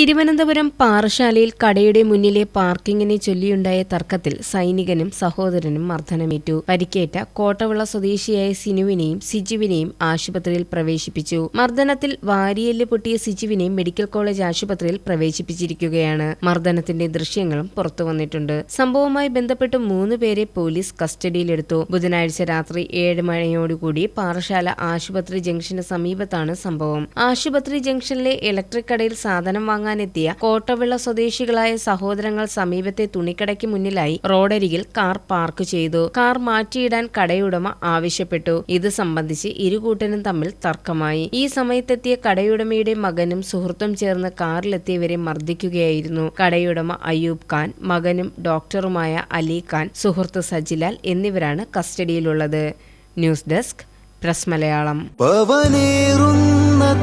തിരുവനന്തപുരം പാറശാലയിൽ കടയുടെ മുന്നിലെ പാർക്കിങ്ങിനെ ചൊല്ലിയുണ്ടായ തർക്കത്തിൽ സൈനികനും സഹോദരനും മർദ്ദനമേറ്റു. പരിക്കേറ്റ കോട്ടവിള സ്വദേശിയായ സിനുവിനെയും സിജുവിനെയും ആശുപത്രിയിൽ പ്രവേശിപ്പിച്ചു. മർദ്ദനത്തിൽ വാരിയെല്ല് പൊട്ടിയ സിജുവിനെ മെഡിക്കൽ കോളേജ് ആശുപത്രിയിൽ പ്രവേശിപ്പിച്ചിരിക്കുകയാണ്. മർദ്ദനത്തിന്റെ ദൃശ്യങ്ങളും പുറത്തുവന്നിട്ടുണ്ട് സംഭവവുമായി ബന്ധപ്പെട്ട് മൂന്ന് പേരെ പോലീസ് കസ്റ്റഡിയിലെടുത്തു. ബുധനാഴ്ച രാത്രി ഏഴ് മണിയോടുകൂടി പാറശാല ആശുപത്രി ജംഗ്ഷന് സമീപത്താണ് സംഭവം. ആശുപത്രി ജംഗ്ഷനിലെ ഇലക്ട്രിക് കടയിൽ സാധനം വാങ്ങാനെത്തിയ കോട്ടവിള സ്വദേശികളായ സഹോദരങ്ങൾ സമീപത്തെ തുണിക്കടയ്ക്ക് മുന്നിലായി റോഡരികിൽ കാർ പാർക്ക് ചെയ്തു. കാർ മാറ്റിയിടാൻ കടയുടമ ആവശ്യപ്പെട്ടു. ഇത് സംബന്ധിച്ച് ഇരുകൂട്ടനും തമ്മിൽ തർക്കമായി. ഈ സമയത്തെത്തിയ കടയുടമയുടെ മകനും സുഹൃത്തും ചേർന്ന് കാറിലെത്തിയവരെ മർദ്ദിക്കുകയായിരുന്നു. കടയുടമ അയ്യൂബ് ഖാൻ മകനും ഡോക്ടറുമായ അലി ഖാൻ സുഹൃത്ത് സജിലാൽ എന്നിവരാണ് കസ്റ്റഡിയിലുള്ളത്. News desk press Malayalam.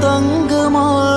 തങ്കമാണു